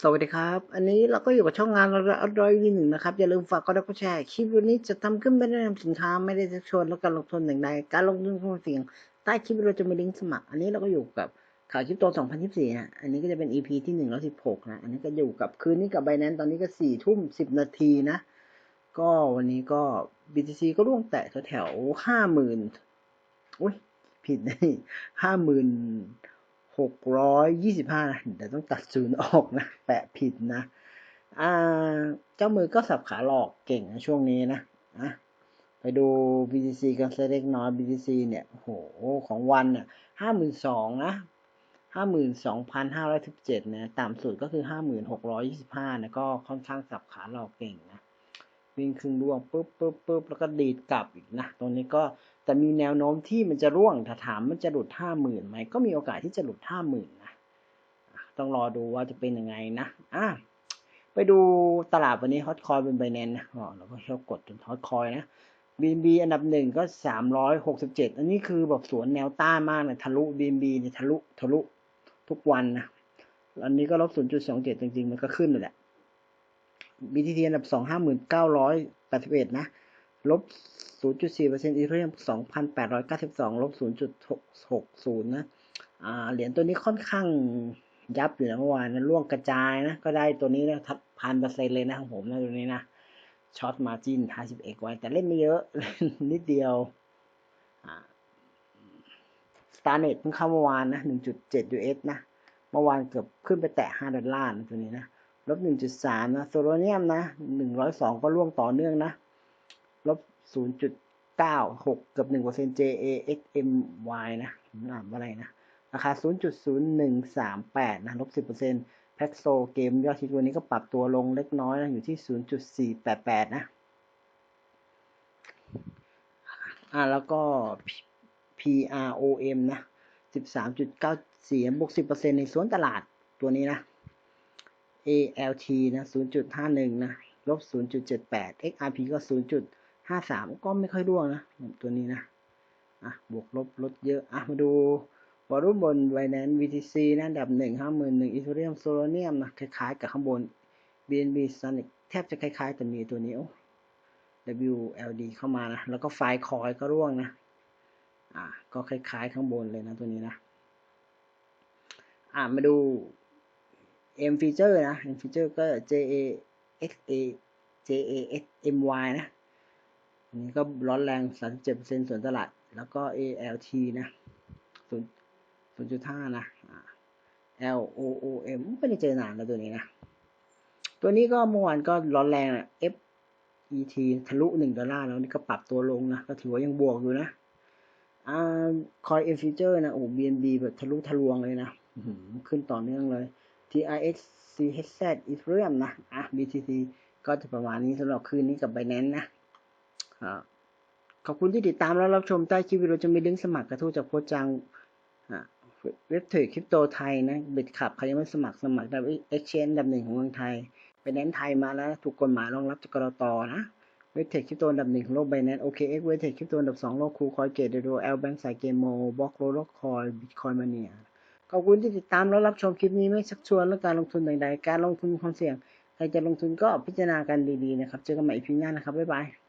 สวัสดีครับ อันนี้เราก็อยู่กับช่องงานอร่อยวีหนึ่งนะครับ อย่าลืมฝากกดไลค์กดแชร์คลิปวันนี้จะทำขึ้นไม่ได้นำสินค้าไม่ได้จะชวนแล้วการลงทุนอย่างใดการลงทุนความเสี่ยง ใต้คลิปเราจะมีลิงก์สมัคร อันนี้เราก็อยู่กับข่าวคลิปโต2024นะอันนี้ก็จะเป็น EP ที่116นะอันนี้ก็อยู่กับคืนนี้กับไบแนนตอนนี้ก็4ทุ่ม10นาทีนะ ก็วันนี้ก็ BTC ก็ร่วงแตะแถวๆ50,000อุ้ยผิดนี่ห้าหมื่น หกร้อยยี่สิบห้านะแต่ต้องตัดศูนย์ออกนะ แปะผิดนะ อ่า เจ้ามือก็สับขาหลอกเก่งนะช่วงนี้นะอะไปดู BTC กันสักเล็กน้อย BTC เนี่ยโหของวันเนี่ยห้าหมื่นสองนะห้าหมื่นสองพันห้าร้อยสิบเจ็ดนะต่ำสุดก็คือห้าหมื่นหกร้อยยี่สิบห้านะก็ค่อนข้างสับขาหลอกเก่งนะวิ่งครึ่งร่วงปุ๊บปุ๊บปุ๊บแล้วก็ดีดกลับอีกนะตรงนี้ก็ แต่มีแนวโน้มที่มันจะร่วงถ้าถามมันจะหลุดห้าหมื่นไหมก็มีโอกาสที่จะหลุดห้าหมื่นนะต้องรอดูว่าจะเป็นยังไงนะอะไปดูตลาดวันนี้ฮอตคอยเป็นไบแนนนะอ๋อเราก็ชอบกดจนฮอตคอยนะบีนบีอันดับหนึ่งก็สามร้อยหกสิบเจ็ดอันนี้คือแบบสวนแนวต้านมากเลยทะลุบีนบีเนี่ยทะลุทะลุทุกวันนะอันนี้ก็ลบศูนย์จุดสองเจ็ดจริงๆ มันก็ขึ้นเลยแหละ BTT อันดับสองห้าหมื่นเก้าร้อยแปดสิบเอ็ดนะ ลบ 0.4%อีเรียม2,892 ลบ 0.60 นะ อ่า เหรียญตัวนี้ค่อนข้างยับอยู่นะเมื่อวานนะล่วงกระจายนะ ก็ได้ตัวนี้นะทับพันเปอร์เซ็นต์เลยนะของผมนะตัวนี้นะ ช็อตมาจินท้าย11ไว้ แต่เล่นไม่เยอะ นิดเดียว อ่าสตาร์เน็ตเพิ่งเข้าเมื่อวานนะ 1.7 US นะ เมื่อวานเกือบขึ้นไปแตะ 5 ดอลลาร์นะตัวนี้นะลบ 1.3 นะ โซโลเนียมนะ 102 ก็ร่วงต่อเนื่องนะ ลบ 0.96กับ1% JAXMY นะอ่านว่าอะไรนะ ราคา 0.0138 นะ ลบ 10%แพ็กโซเกมยอดชิดวันนี้ก็ปรับตัวลงเล็กน้อยนะ อยู่ที่ 0.488 นะ อ่าแล้วก็ PROM นะ 13.94 บวก 10%ในส่วนตลาดตัวนี้นะ ALT นะ 0.51 นะ ลบ 0.78 XRP ก็ 0. 0.53ก็ไม่ค่อยร่วงนะตัวนี้นะอะบวกลบลดเยอะอะมาดูวอลุ่มบน Binance VTC นะอันดับ1 51,000 Ethereum Solanium นะคล้ายๆกับข้างบน BNB Sonic แทบจะคล้ายๆแต่มีตัวนี้ WLD เข้ามานะ แล้วก็ไฟคอยก็ร่วงนะ อะก็คล้ายๆข้างบนเลยนะตัวนี้นะ อะมาดู M feature นะ M feature ก็ J A X A J A X M Y นะอันนี้ก็ร้อนแรง37%ส่วนตลาด แล้วก็ A L T นะ0 0.5นะ L O O M ไม่ได้เจอนานแล้วตัวนี้นะ ตัวนี้ก็เมื่อวานก็ร้อนแรงอะ F E T ทะลุ1ดอลลาร์แล้วนี่ก็ปรับตัวลงนะ ก็ถือว่ายังบวกอยู่นะอ่า Coin M feature นะ โอ้ BNB แบบทะลุทะลวงเลยนะขึ้นต่อเนื่องเลย TRX CHZ Ethereum นะ อะ BTC ก็จะประมาณนี้สำหรับคืนนี้กับ Binance นะ ขอบคุณที่ติดตามแล้วรับชมใต้คลิปวิดีโอจะมีลิงก์สมัครกระทู้จากโพจังเว็บเทรดคริปโตไทยนะบ็ดขับใครยังไม่สมัครสมัครได้เอ็กชแนนดับหนึ่งของเมืองไทยไปแนนไทยมาแล้วถูกกฎหมายรองรับจากกรตนะเว็บเทรดคริปโตดับหนึ่งของโลกไบแนนโอเคเอ็กเว็บเทรดคริปโตดับสองโลกคูคอยเกตเดโดเอลแบงก์สายเกมโมบล็อกโรลคอยบิตคอยมาเนียขอบคุณที่ติดตามแล้วรับชมคลิปนี้ไม่ชักชวนเรื่องการลงทุนใดๆการลงทุนความเสี่ยง ใครจะลงทุนก็พิจารณากันดีๆนะครับ เจอกันใหม่อีพีหน้านะครับ บ๊ายบาย